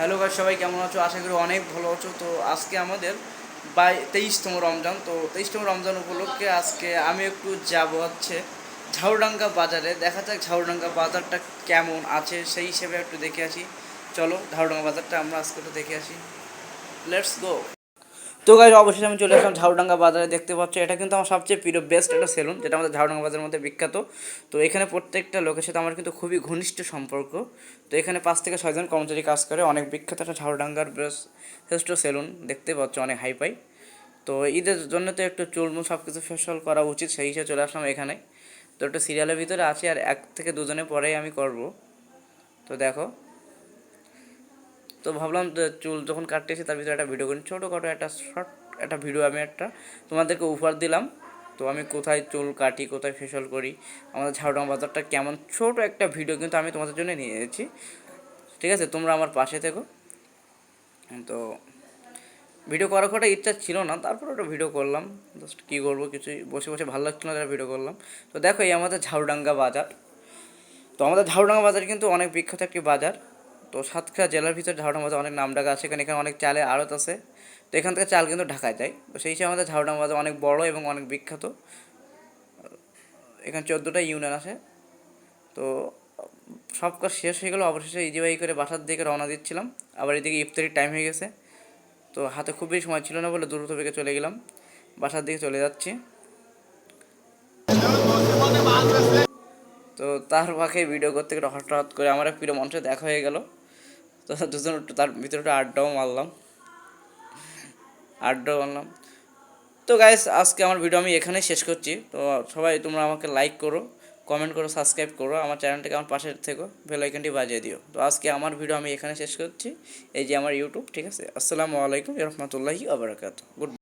Hello ভাই সবাই কেমন আছো? আশা করি অনেক ভালো আছো। তো আজকে আমাদের বাই তেইশতম রমজান। তো তেইশতম রমজান উপলক্ষে আজকে আমি একটু যাব হচ্ছে ঝাউডাঙ্গা বাজারে। দেখা যাক ঝাউডাঙ্গা বাজারটা কেমন আছে, সেই হিসেবে একটু দেখে আসি। চলো ঝাউডাঙ্গা বাজারটা আমরা আজকে একটু দেখে আসি। লেটস গো তো গাইজ অবশেষে আমি চলে আসলাম ঝাউডাঙ্গা বাজারে। দেখতে পাচ্ছ, এটা কিন্তু আমার সবচেয়ে প্রিয় বেস্ট একটা সেলুন যেটা আমাদের ঝাউডাঙ্গা বাজারের মধ্যে বিখ্যাত। তো এখানে প্রত্যেকটা লোকের সাথে আমার কিন্তু খুবই ঘনিষ্ঠ সম্পর্ক। তো এখানে পাঁচ থেকে ছয়জন কর্মচারী কাজ করে, অনেক বিখ্যাত একটা ঝাউডাঙ্গার শ্রেষ্ঠ সেলুন দেখতে পাচ্ছ, অনেক হাই পাই তো ঈদের জন্য তো একটু চুলমুল সব কিছু ফেশাল করা উচিত, সেই হিসেবে চলে আসলাম এখানে। তো একটা সিরিয়ালের ভিতরে আছি, আর এক থেকে দুজনে পরেই আমি করব। তো দেখো তো ভাবলাম চুল যখন কাটতেছি তার ভিতরে একটা ভিডিও করি। ছোটোখাটো একটা শর্ট একটা ভিডিও আমি একটা তোমাদেরকে উপহার দিলাম। তো আমি কোথায় চুল কাটি, কোথায় ফেশিয়াল করি, আমাদের ঝাড়গ্রাম বাজারটা কেমন? ছোট একটা ভিডিও কিন্তু আমি তোমাদের জন্য নিয়ে এসেছি। ঠিক আছে, তোমরা আমার পাশে থেকো। তো ভিডিও করার কথা ইচ্ছা ছিল না, তারপর ওটা ভিডিও করলাম। জাস্ট কী করব, কিছুই বসে বসে ভালো লাগছিল না ভিডিও করলাম। তো দেখো, এই আমাদের ঝাড়ডাঙ্গা বাজার। তো আমাদের ঝাড়ডাঙ্গা বাজার কিন্তু অনেক বিখ্যাত একটি বাজার। তো সাতক্ষীরা জেলার ভিতরে ঝাড়ডাঙ্গা বাজার অনেক নাম ডাকা আছে এখানে এখানে অনেক চালের আড়ত আছে। তো এখান থেকে চাল কিন্তু ঢাকায় যায়। তো সেই হিসাবে আমাদের ঝাড়ডাঙ্গা বাজার অনেক বড় এবং অনেক বিখ্যাত। এখানে চোদ্দোটা ইউনিয়ন আছে। তো সব কাজ শেষ হয়ে গেলো, অবশেষে ইজিবাই করে বাসার দিকে রওনা দিচ্ছিলাম। আবার এদিকে ইফতারির টাইম হয়ে গেছে। তো হাতে খুব বেশি সময় ছিল না বলে দ্রুত বেগে চলে গেলাম। বাসার দিকে চলে যাচ্ছি। তো তার ফাঁকে ভিডিও করতে গেলে হঠাৎ করে আমার প্রিয় মানুষের দেখা হয়ে গেল। তো দুজন তার ভিতরে আড্ডাও মারলাম। আড্ডাও মারলাম। তো গাইস আজকে আমার ভিডিও আমি এখানেই শেষ করছি। তো সবাই তোমরা আমাকে লাইক করো কমেন্ট করো সাবস্ক্রাইব করো। আমার চ্যানেলটাকে আমার পাশে থেকো বেল আইকনটি বাজিয়ে দিও। তো আজকে আমার ভিডিও আমি এখানে শেষ করছি। এই যে আমার ইউটিউব ঠিক আছে? আসসালামু আলাইকুম রহমতুল্লাহি আবরাকাত গুড